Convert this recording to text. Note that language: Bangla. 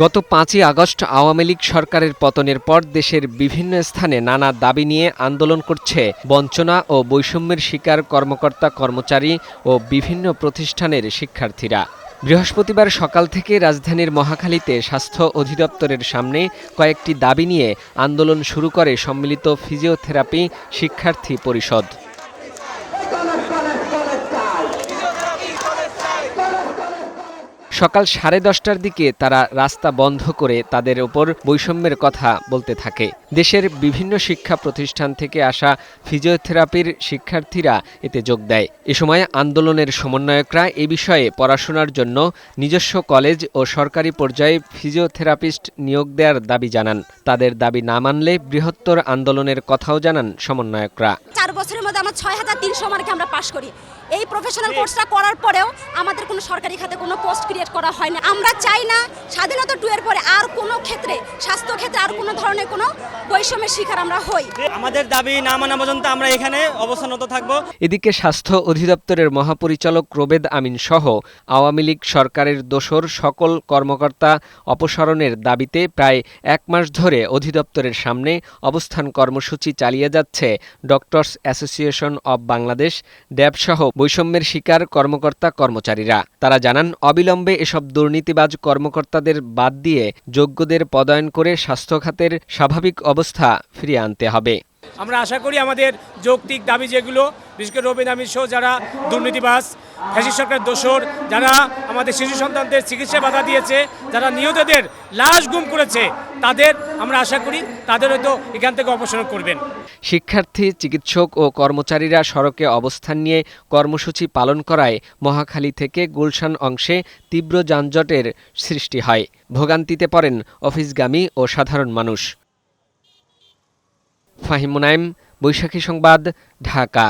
গত পাঁচই আগস্ট আওয়ামী লীগ সরকারের পতনের পর দেশের বিভিন্ন স্থানে নানা দাবি নিয়ে আন্দোলন করছে। বঞ্চনা ও বৈষম্যের শিকার কর্মকর্তা, কর্মচারী ও বিভিন্ন প্রতিষ্ঠানের শিক্ষার্থীরা। বৃহস্পতিবার সকাল থেকে রাজধানীর মহাখালীতে স্বাস্থ্য অধিদপ্তরের সামনে কয়েকটি দাবি নিয়ে আন্দোলন শুরু করে সম্মিলিত ফিজিওথেরাপি শিক্ষার্থী পরিষদ। সকাল সাড়ে দশটার দিকে তারা রাস্তা বন্ধ করে তাদের ওপর বৈষম্যের কথা বলতে থাকে। দেশের বিভিন্ন শিক্ষা প্রতিষ্ঠান থেকে আসা ফিজিওথেরাপির শিক্ষার্থীরা এতে যোগ দেয়। এ সময় আন্দোলনের সমন্বয়করা এ বিষয়ে পড়াশোনার জন্য নিজস্ব কলেজ ও সরকারি পর্যায়ে ফিজিওথেরাপিস্ট নিয়োগ দেওয়ার দাবি জানান। তাদের দাবি না মানলে বৃহত্তর আন্দোলনের কথাও জানান সমন্বয়করা। চার বছরের মধ্যে আমরা ছয় হাজার তিনশো মার্কে আমরা পাশ করি। এই প্রফেশনাল কোর্সটা করার পরেও আমাদের কোনো সরকারি খাতে কোনো পোস্ট ক্রিয়েট করা হয় না আমরা চাই না স্বাধীনতা টু এর পরে আর কোনো ক্ষেত্রে স্বাস্থ্য ক্ষেত্রে আর কোনো ধরনের কোনো বৈষম্যের শিকার আমরা হই। আমাদের দাবি না মানা পর্যন্ত আমরা এখানে অবস্থানত থাকব। এদিকে স্বাস্থ্য অধিদপ্তরের মহাপরিচালক রোবেদ আমিন সহ আওয়ামী লীগ সরকারের দোসর সকল কর্মকর্তা অপসারণের দাবিতে প্রায় এক মাস ধরে অধিদপ্তরের সামনে অবস্থান কর্মসূচি চালিয়ে যাচ্ছে doctors association of Bangladesh DAB সহ বৈষম্যের শিকার কর্মকর্তা কর্মচারীরা। তারা জানান অবিলম্বে এসব দুর্নীতিবাজ কর্মকর্তাদের বাদ দিয়ে যোগ্যদের পদায়ন করে স্বাস্থ্য খাতের স্বাভাবিক অবস্থা ফিরিয়ে আনতে হবে। আমরা আশা করি আমাদের যৌক্তিক দাবি যেগুলো, বিশেষ করে রবীন্দ্র আমির যারা দুর্নীতিবাজ, ফ্যাসিস্ট সরকার দোষর, যারা আমাদের শিশু সন্তানদের চিকিৎসা বাধা দিয়েছে, যারা নিহতদের লাশ গুম করেছে, তাদের আমরা আশা করি তাদের হয়তো এখান থেকে অপসারণ করবেন। শিক্ষার্থী, চিকিৎসক ও কর্মচারীরা সড়কে অবস্থান নিয়ে কর্মসূচি পালন করায় মহাখালী থেকে গুলশান অংশে তীব্র যানজটের সৃষ্টি হয়। ভোগান্তিতে পড়েন অফিসগামী ও সাধারণ মানুষ। ফাহিম মুনাইম বৈশাখী সংবাদ ঢাকা।